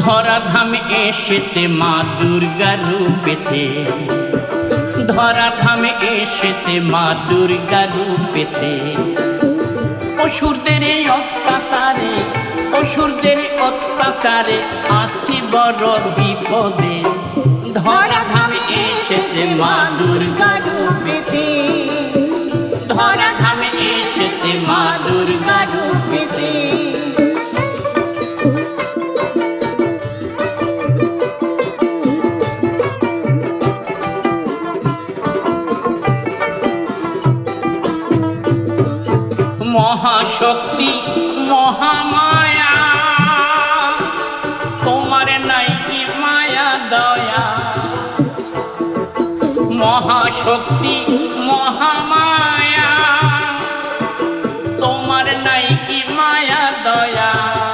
ধরাধামে এসেতে মা দুর্গা রূপেতে ধরাধামে এসেতে মা দুর্গা রূপেতে অসুরদের অত্যাচারে অসুরদের অত্যাচারে আছি বড় বিপদে। ধরাধামে এসেছে মা দুর্গা রূপেতে ধরাধামে এসেছে মা দুর্গা রূপেতে মহাশক্তি মহামায়া। তোমার নাই কি মায়া দয়া। মহাশক্তি মহামায়া। তোমার নাই কি মায়া দয়া।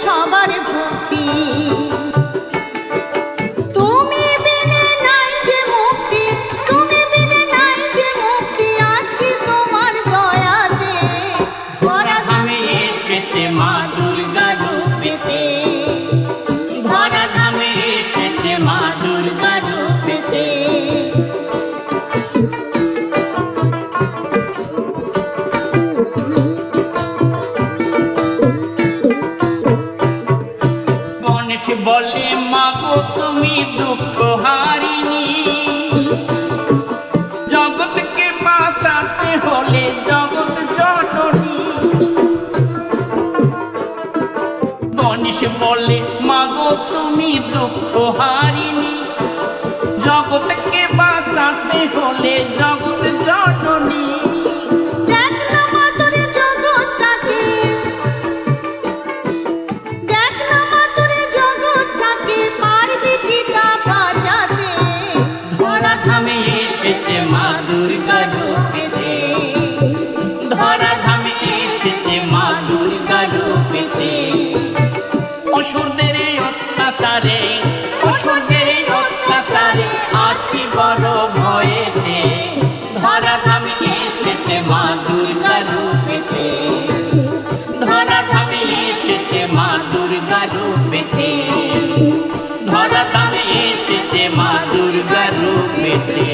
সবার ভক্তি তুমি দুঃখ হারিনি জগৎকে বাঁচাতে হলে জগৎ গণেশ বলে, মাগো, তুমি দুঃখ হারিনি জগৎকে বাঁচাতে হলে জগৎ আজকে হয়েছে। ধরা ধামে এসেছে মা দুর্গা রূপেতে। ধরা ধামে এসেছে মা দুর্গা রূপেতে। ধরা ধামে এসেছে মা দুর্গা রূপেতে।